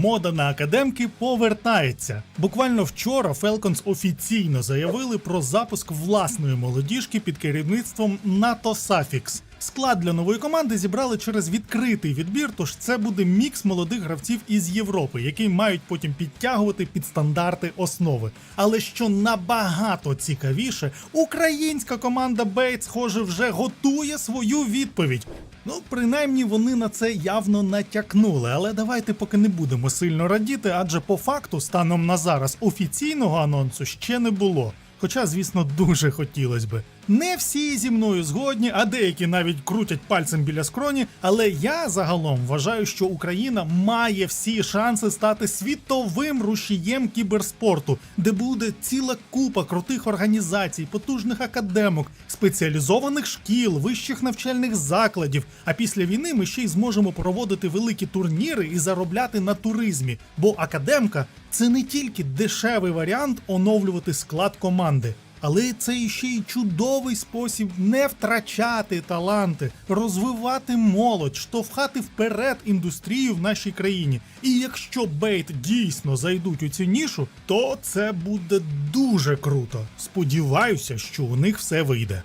Мода на академки повертається. Буквально вчора Falcons офіційно заявили про запуск власної молодіжки під керівництвом НАТО Suffix. Склад для нової команди зібрали через відкритий відбір, тож це буде мікс молодих гравців із Європи, які мають потім підтягувати під стандарти основи. Але що набагато цікавіше, українська команда Бейт, схоже, вже готує свою відповідь. Ну, принаймні вони на це явно натякнули, але давайте поки не будемо сильно радіти, адже по факту, станом на зараз, офіційного анонсу ще не було. Хоча, звісно, дуже хотілося би. Не всі зі мною згодні, а деякі навіть крутять пальцем біля скроні. Але я загалом вважаю, що Україна має всі шанси стати світовим рушієм кіберспорту, де буде ціла купа крутих організацій, потужних академок, спеціалізованих шкіл, вищих навчальних закладів. А після війни ми ще й зможемо проводити великі турніри і заробляти на туризмі. Бо академка це не тільки дешевий варіант оновлювати склад команди. Але це іще й чудовий спосіб не втрачати таланти, розвивати молодь, штовхати вперед індустрію в нашій країні. І якщо бейт дійсно зайдуть у цю нішу, то це буде дуже круто. Сподіваюся, що у них все вийде.